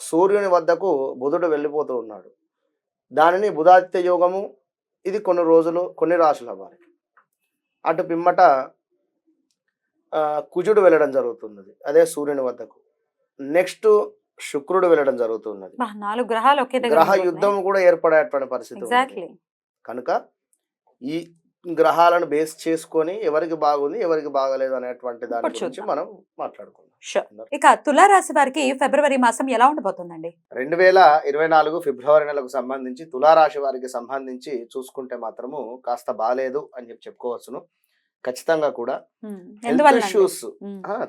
సూర్యుని వద్దకు బుధుడు వెళ్ళిపోతూ ఉన్నాడు. దానిని బుధాదిత్య యోగము ఇది కొన్ని రోజులు కొన్ని రాశుల వారికి. అటు పిమ్మట కుజుడు వెళ్ళడం జరుగుతున్నది అదే సూర్యుని వద్దకు. నెక్స్ట్ శుక్రుడు వెళ్ళడం జరుగుతున్నది. నాలుగు గ్రహాలు ఒకే గ్రహ యుద్ధం కూడా ఏర్పడేటువంటి పరిస్థితి కనుక ఈ గ్రహాలను బేస్ చేసుకొని ఎవరికి బాగుంది ఎవరికి బాగలేదు అనేటువంటి దాని గురించి. మనం మాట్లాడుకుందాం. ఇక తులారాశి వారికి ఫిబ్రవరి మాసం ఎలా ఉండబోతుందండి? రెండు వేల ఇరవై నాలుగు ఫిబ్రవరి నెలకు సంబంధించి తులారాశి వారికి సంబంధించి చూసుకుంటే మాత్రము కాస్త బాగాలేదు అని చెప్పి చెప్పుకోవచ్చును. ఖచ్చితంగా కూడా. హెల్త్ ఇష్యూస్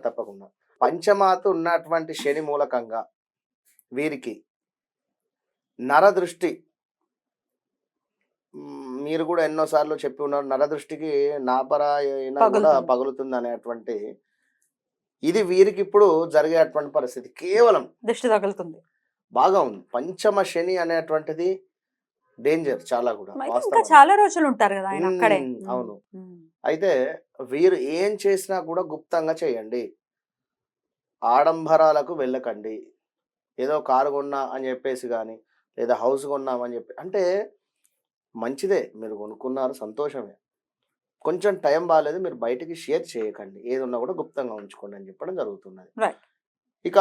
తప్పకుండా. పంచమాత ఉన్నటువంటి శని మూలకంగా వీరికి నరదృష్టి. మీరు కూడా ఎన్నోసార్లు చెప్పి ఉన్నారు. నరదృష్టికి నాపర అయినా కూడా. పగులుతుంది అనేటువంటి ఇది వీరికి ఇప్పుడు జరిగేటువంటి పరిస్థితి. కేవలం దృష్టి తగులుతుంది. బాగా ఉంది. పంచమ శని అనేటువంటిది డేంజర్ చాలా కూడా ఇంకా. చాలా రోజులు ఉంటారు కదా ఆయన అక్కడే. అవును. అయితే వీరు ఏం చేసినా కూడా గుప్తంగా చేయండి. ఆడంబరాలకు వెళ్ళకండి. ఏదో కారు కొన్నా అని చెప్పేసి కానీ లేదా హౌస్ కొన్నామని చెప్పి అంటే మంచిదే. మీరు కొనుక్కున్నారు సంతోషమే. కొంచెం టైం బాగాలేదు మీరు బయటికి షేర్ చేయకండి. ఏది ఉన్నా కూడా గుప్తంగా ఉంచుకోండి అని చెప్పడం జరుగుతున్నది. ఇక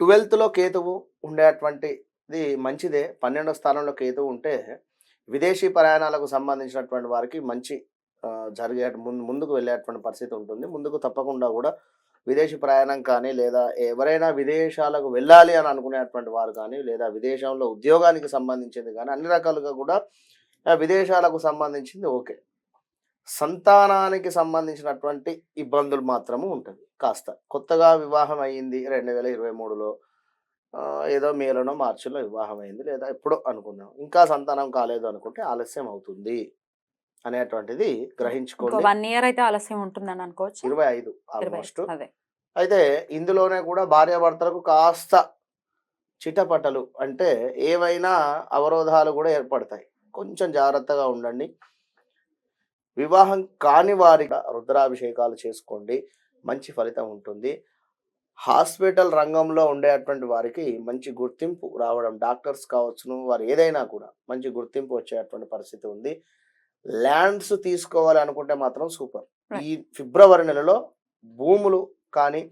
ట్వెల్త్లో కేతువు ఉండేటువంటిది మంచిదే. పన్నెండో స్థానంలో కేతువు ఉంటే విదేశీ ప్రయాణాలకు సంబంధించినటువంటి వారికి మంచి జరిగే ముందు ముందుకు వెళ్ళేటువంటి పరిస్థితి ఉంటుంది. ముందుకు తప్పకుండా కూడా విదేశీ ప్రయాణం కానీ లేదా ఎవరైనా విదేశాలకు వెళ్ళాలి అని అనుకునేటువంటి వారు కానీ లేదా విదేశంలో ఉద్యోగానికి సంబంధించింది కానీ అన్ని రకాలుగా కూడా విదేశాలకు సంబంధించింది ఓకే. సంతానానికి సంబంధించినటువంటి ఇబ్బందులు మాత్రము ఉంటుంది. కాస్త కొత్తగా వివాహం అయ్యింది రెండు వేల ఇరవై మూడులో ఏదో మేలోనో మార్చిలో వివాహం అయింది లేదా ఎప్పుడో అనుకుందాం. ఇంకా సంతానం కాలేదు అనుకుంటే ఆలస్యం అవుతుంది అనేటువంటిది గ్రహించుకోండి. వన్ ఇయర్ అయితే ఆలస్యం ఉంటుందని అనుకోవచ్చు? ఇరవై ఐదు ఆల్మోస్ట్. అయితే ఇందులోనే కూడా భార్యాభర్తలకు కాస్త చిటపటలు అంటే ఏవైనా అవరోధాలు కూడా ఏర్పడతాయి. కొంచెం జాగ్రత్తగా ఉండండి. వివాహం కాని వారి రుద్రాభిషేకాలు చేసుకోండి. మంచి ఫలితం ఉంటుంది. హాస్పిటల్ రంగంలో ఉండేటువంటి వారికి మంచి గుర్తింపు రావడం డాక్టర్స్ కావచ్చును వారు ఏదైనా కూడా మంచి గుర్తింపు వచ్చేటువంటి పరిస్థితి ఉంది. ల్యాండ్స్ తీసుకోవాలి అనుకుంటే మాత్రం సూపర్. ఈ ఫిబ్రవరి నెలలో భూములు కానీ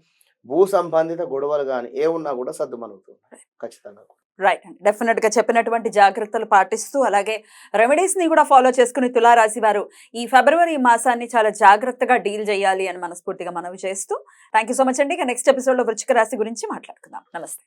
భూ సంబంధిత గొడవలు కానీ ఏ ఉన్నా కూడా సర్దుమనుగుతుంది ఖచ్చితంగా. రైట్ అండి డెఫినెట్గా చెప్పినటువంటి జాగ్రత్తలు పాటిస్తూ అలాగే రెమెడీస్ని కూడా ఫాలో చేసుకుని తులారాశి వారు ఈ ఫిబ్రవరి మాసాన్ని చాలా జాగ్రత్తగా డీల్ చేయాలి అని మనస్ఫూర్తిగా మనవి చేస్తూ థ్యాంక్ యూ సో మచ్ అండి. ఇక నెక్స్ట్ ఎపిసోడ్లో వృచ్చిక రాశి గురించి మాట్లాడుకుందాం. నమస్తే.